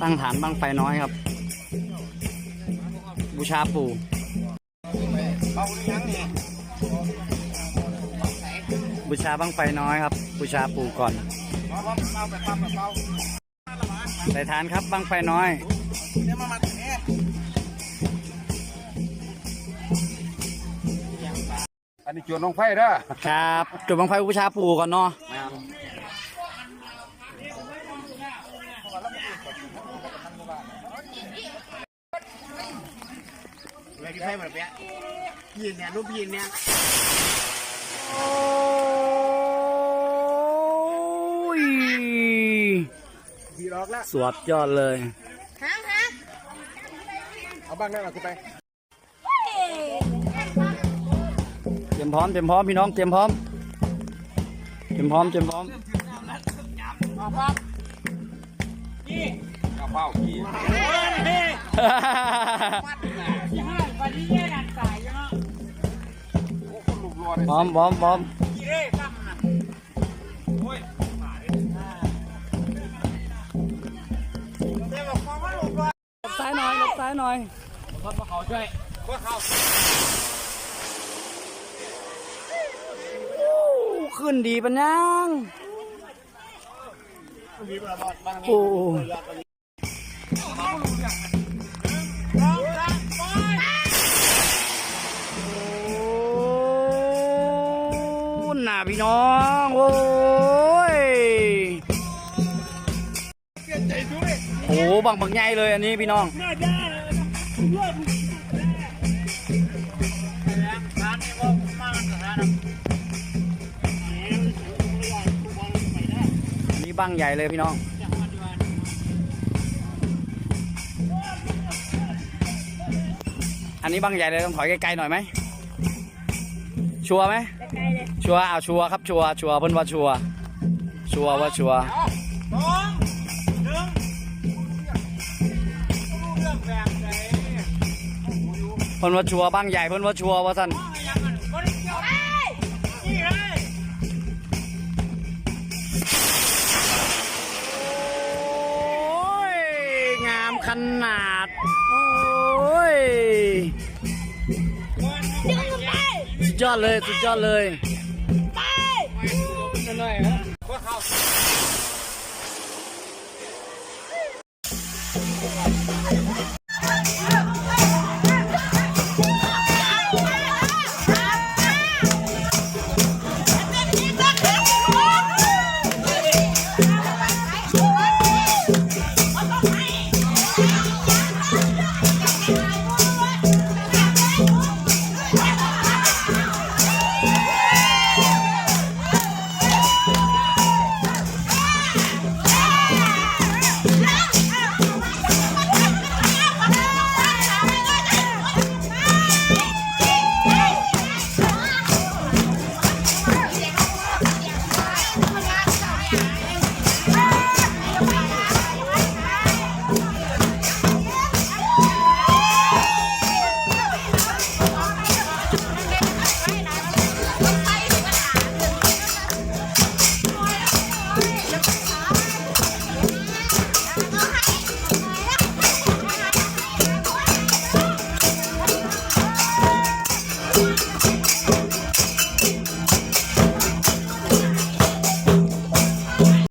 ตั้งฐานบังไฟน้อยครับ บูชาปู่บูชาบังไฟน้อยครับ บูชาปู่ก่อนใส่ฐานครับบังไฟน้อยอันนี้จวนลงไฟเด้อครับจุดบังไฟบูชาปู่ก่อนเนาะ เลย ที่ไฟแบบเนี้ยยินเนี่ยรูปยินเนี่ยโอ้ยดีล็อกแล้วสวดยอดเลยเอาบ้างได้หรอคุณไปเตรียมพร้อมเตรียมพร้อมพี่น้องเตรียมพร้อมเตรียมพร้อมเตรียมพร้อมกระเป๋าขี่ อ้คนลุกรัวเลยพร้อมพร้อมพร้อมหลบซ้ายหน่อยหลบซ้ายหน่อยโอ้ขึ้นดีปะยังโอ้ พี่น้อง โอ้ยโอ้บังบังใหญ่เลยอันนี้พี่น้องอันนี้บังใหญ่เลยพี่น้องอันนี้บังใหญ่เลยต้องถอยไกลๆหน่อยไหม ชัวร์ไหมชัวร์เอาชัวร์ครับชัวร์ชัวร์เพิ่นว่าชัวร์ชัวร์ว่าชัวร์เพิ่นว่าชัวร์บังใหญ่เพิ่นว่าชัวร์ว่าสั่นโอ้ยงามขนาด โอ้ยสุด ยอดเลย สุดยอดเลย